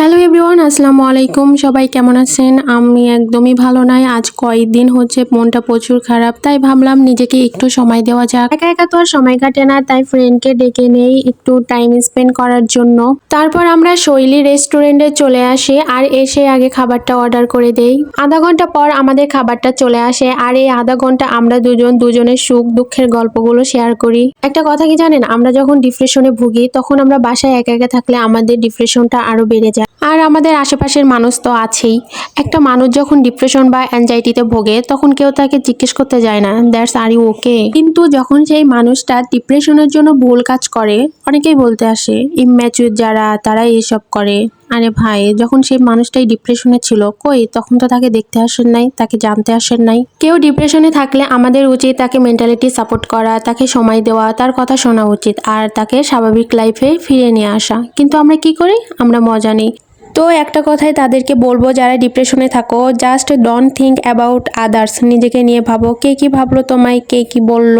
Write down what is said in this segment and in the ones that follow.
Hello everyone, আসসালামু আলাইকুম। সবাই কেমন আছেন? আমি একদমই ভালো নাই। আজ কয়েকদিন হচ্ছে মনটা প্রচুর খারাপ, তাই ভাবলাম নিজেকে একটু সময় দেওয়া যাক। একা একা তো আর সময় কাটে না, তাই ফ্রেন্ডকে ডেকে নেই একটু টাইম স্পেন্ড করার জন্য। তারপর আমরা শৈলী রেস্টুরেন্টে চলে আসি আর এসে আগে খাবারটা অর্ডার করে দেই। আধা ঘণ্টা পর আমাদের খাবারটা চলে আসে আর এই আধা ঘণ্টা আমরা দুজন দুজনের সুখ দুঃখের গল্পগুলো শেয়ার করি। একটা কথা কি জানেন? আমরা যখন ডিপ্রেশনে ভুগি, তখন আমরা বাসায় একা একা থাকলে আমাদের ডিপ্রেশনটা আরও বেড়ে যায়। আমাদের আশেপাশের মানুষ তো আছেই। একটা মানুষ যখন ডিপ্রেশন বা অ্যাংজাইটিতে ভোগে, তখন কেউ তাকে জিজ্ঞেস করতে যায় না দ্যাটস আর ইউ ওকে কিন্তু যখন সেই মানুষটা ডিপ্রেশনের জন্য ভুল কাজ করে, অনেকেই বলতে আসে ইম্যাচুর যারা, তারা এইসব করে। আরে ভাই, যখন সেই মানুষটাই ডিপ্রেশনে ছিল, কই? তখন তো তাকে দেখতে আসেন নাই, তাকে জানতে আসেন নাই। কেউ ডিপ্রেশনে থাকলে আমাদের উচিত তাকে মেন্টালিটি সাপোর্ট করা, তাকে সময় দেওয়া, তার কথা শোনা উচিত, আর তাকে স্বাভাবিক লাইফে ফিরে নিয়ে আসা। কিন্তু আমরা কি করি? আমরা মজা নিই। তো একটা কথাই তাদেরকে বলব, যারা ডিপ্রেশনে থাকো just don't think about others নিজেকে নিয়ে ভাবো, কে কি ভাবলো তোমায়, কে কি বলল,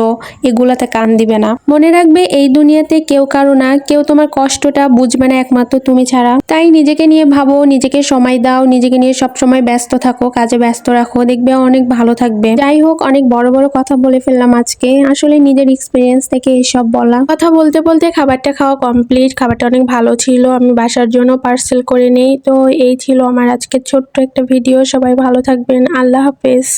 এগুলাতে কান দিবে না। মনে রাখবে, এই দুনিয়াতে কেউ কারও না, কেউ তোমার কষ্টটা বুঝবে না একমাত্র তুমি ছাড়া। তাই নিজেকে নিয়ে ভাবো, নিজেকে সময় দাও, নিজেকে নিয়ে সব সময় ব্যস্ত থাকো, কাজে ব্যস্ত রাখো, দেখবে অনেক ভালো থাকবে। যাই হোক, অনেক বড় বড় কথা বলে ফেললাম আজকে। আসলে নিজের এক্সপিরিয়েন্স থেকে এসব বলা। কথা বলতে বলতে খাবারটা খাওয়া কমপ্লিট খাবারটা অনেক ভালো ছিল, আমি বাসার জন্য পার্সেল করে নিই। তো এই ছিল আমার আজকে ছোট্ট একটা ভিডিও। সবাই ভালো থাকবেন। আল্লাহ হাফেজ।